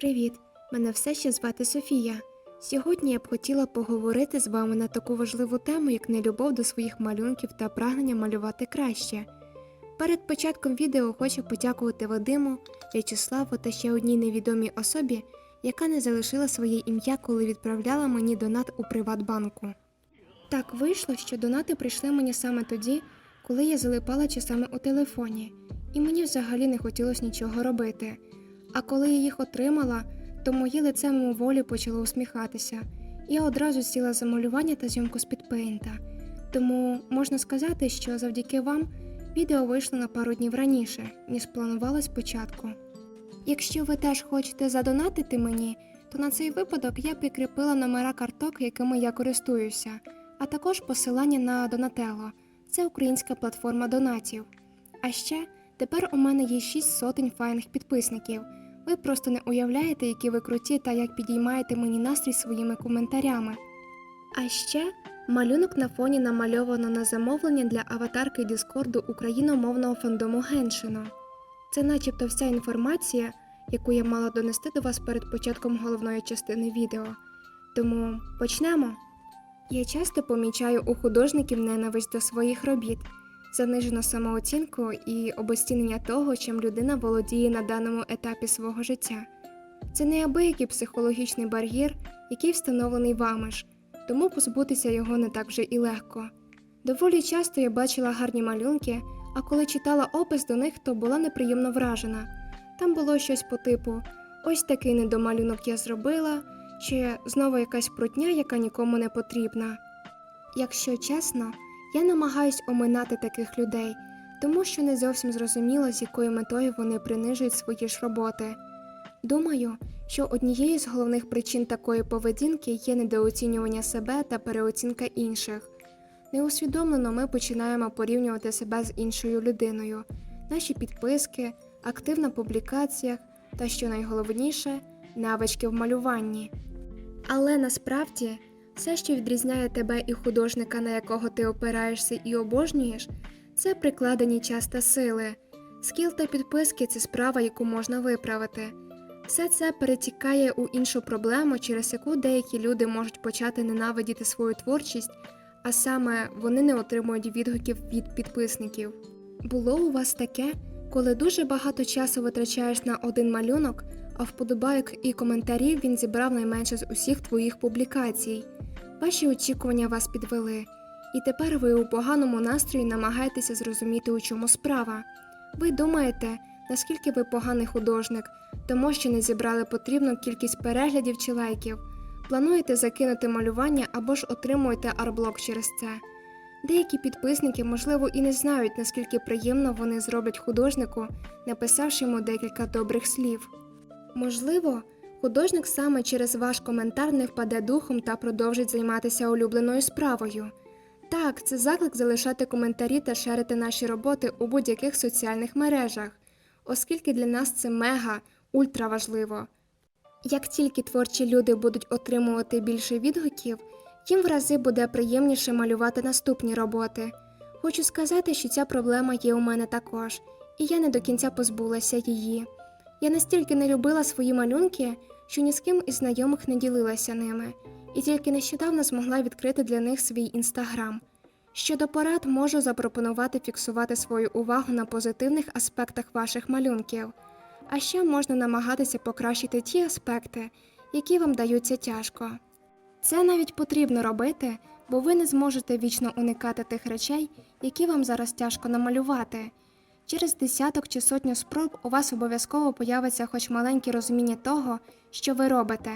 Привіт! Мене все ще звати Софія. Сьогодні я б хотіла поговорити з вами на таку важливу тему, як нелюбов до своїх малюнків та прагнення малювати краще. Перед початком відео хочу подякувати Вадиму, В'ячеславу та ще одній невідомій особі, яка не залишила своє ім'я, коли відправляла мені донат у Приватбанку. Так вийшло, що донати прийшли мені саме тоді, коли я залипала часами у телефоні, і мені взагалі не хотілося нічого робити. А коли я їх отримала, то моє лице мимоволі почало усміхатися. Я одразу сіла за малювання та зйомку з підпейнта. Тому можна сказати, що завдяки вам відео вийшло на пару днів раніше, ніж планувалось спочатку. Якщо ви теж хочете задонатити мені, то на цей випадок я прикріпила номера карток, якими я користуюся, а також посилання на Donatello. Це українська платформа донатів. А ще тепер у мене є 6 сотень файних підписників. Ви просто не уявляєте, які ви круті та як підіймаєте мені настрій своїми коментарями. А ще малюнок на фоні намальовано на замовлення для аватарки Діскорду україномовного фандому Геншину. Це начебто вся інформація, яку я мала донести до вас перед початком головної частини відео. Тому почнемо. Я часто помічаю у художників ненависть до своїх робіт, занижену самооцінку і обезцінення того, чим людина володіє на даному етапі свого життя. Це неабиякий психологічний бар'єр, який встановлений вами ж, тому позбутися його не так вже і легко. Доволі часто я бачила гарні малюнки, а коли читала опис до них, то була неприємно вражена. Там було щось по типу: ось такий недомалюнок я зробила, чи знову якась прутня, яка нікому не потрібна. Якщо чесно, я намагаюсь оминати таких людей, тому що не зовсім зрозуміло, з якою метою вони принижують свої ж роботи. Думаю, що однією з головних причин такої поведінки є недооцінювання себе та переоцінка інших. Неусвідомлено ми починаємо порівнювати себе з іншою людиною, наші підписки, актив на публікаціях та, що найголовніше, навички в малюванні. Але насправді все, що відрізняє тебе і художника, на якого ти опираєшся і обожнюєш, це прикладені час та сили. Скіл та підписки це справа, яку можна виправити. Все це перетікає у іншу проблему, через яку деякі люди можуть почати ненавидіти свою творчість, а саме вони не отримують відгуків від підписників. Було у вас таке, коли дуже багато часу витрачаєш на один малюнок, а вподобайок і коментарів він зібрав найменше з усіх твоїх публікацій. Ваші очікування вас підвели, і тепер ви у поганому настрої намагаєтеся зрозуміти, у чому справа. Ви думаєте, наскільки ви поганий художник, тому що не зібрали потрібну кількість переглядів чи лайків. Плануєте закинути малювання або ж отримуєте арблок через це. Деякі підписники, можливо, і не знають, наскільки приємно вони зроблять художнику, написавши йому декілька добрих слів. Можливо, художник саме через ваш коментар не впаде духом та продовжить займатися улюбленою справою. Так, це заклик залишати коментарі та шерити наші роботи у будь-яких соціальних мережах, оскільки для нас це мега, ультра важливо. Як тільки творчі люди будуть отримувати більше відгуків, їм в рази буде приємніше малювати наступні роботи. Хочу сказати, що ця проблема є у мене також, і я не до кінця позбулася її. Я настільки не любила свої малюнки, що ні з ким із знайомих не ділилася ними, і тільки нещодавно змогла відкрити для них свій інстаграм. Щодо порад, можу запропонувати фіксувати свою увагу на позитивних аспектах ваших малюнків, а ще можна намагатися покращити ті аспекти, які вам даються тяжко. Це навіть потрібно робити, бо ви не зможете вічно уникати тих речей, які вам зараз тяжко намалювати. Через десяток чи сотню спроб у вас обов'язково появиться хоч маленьке розуміння того, що ви робите,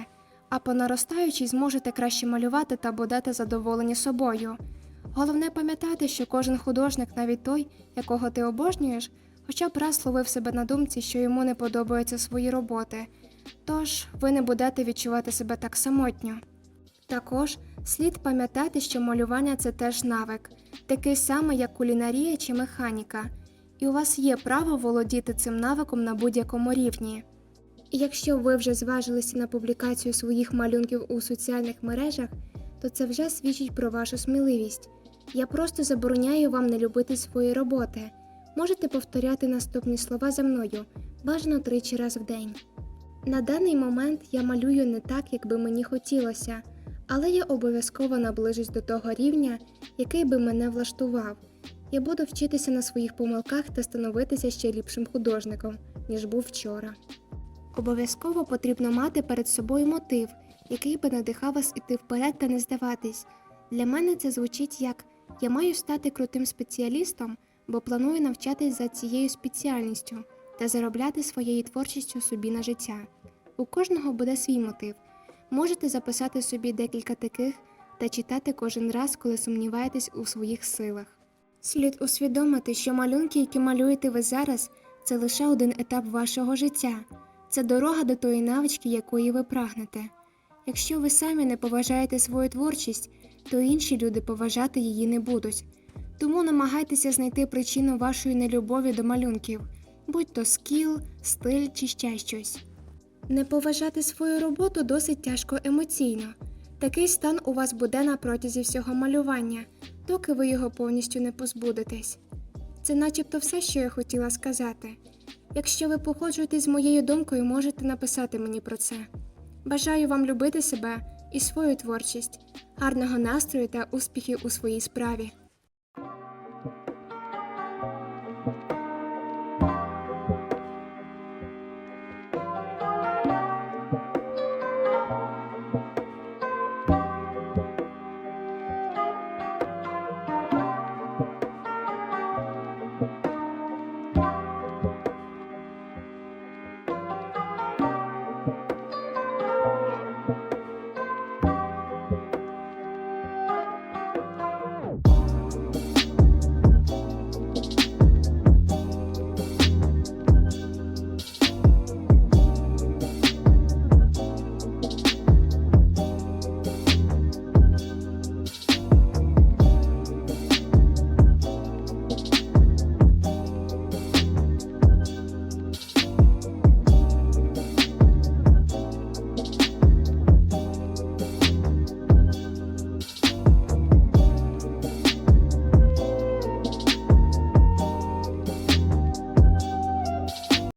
а по наростаючій зможете краще малювати та будете задоволені собою. Головне пам'ятати, що кожен художник, навіть той, якого ти обожнюєш, хоча б раз ловив себе на думці, що йому не подобаються свої роботи, тож ви не будете відчувати себе так самотньо. Також слід пам'ятати, що малювання це теж навик, такий самий, як кулінарія чи механіка, і у вас є право володіти цим навиком на будь-якому рівні. Якщо ви вже зважилися на публікацію своїх малюнків у соціальних мережах, то це вже свідчить про вашу сміливість. Я просто забороняю вам не любити свої роботи. Можете повторяти наступні слова за мною, бажано тричі раз в день. На даний момент я малюю не так, як би мені хотілося, але я обов'язково наближусь до того рівня, який би мене влаштував. Я буду вчитися на своїх помилках та становитися ще ліпшим художником, ніж був вчора. Обов'язково потрібно мати перед собою мотив, який би надихав вас іти вперед та не здаватись. Для мене це звучить як я маю стати крутим спеціалістом, бо планую навчатись за цією спеціальністю та заробляти своєю творчістю собі на життя. У кожного буде свій мотив. Можете записати собі декілька таких та читати кожен раз, коли сумніваєтесь у своїх силах. Слід усвідомити, що малюнки, які малюєте ви зараз, це лише один етап вашого життя. Це дорога до тої навички, якої ви прагнете. Якщо ви самі не поважаєте свою творчість, то інші люди поважати її не будуть. Тому намагайтеся знайти причину вашої нелюбові до малюнків, будь то скіл, стиль чи ще щось. Не поважати свою роботу досить тяжко емоційно. Такий стан у вас буде на протязі всього малювання, доки ви його повністю не позбудетесь. Це начебто все, що я хотіла сказати. Якщо ви погоджуєтесь з моєю думкою, можете написати мені про це. Бажаю вам любити себе і свою творчість, гарного настрою та успіхів у своїй справі.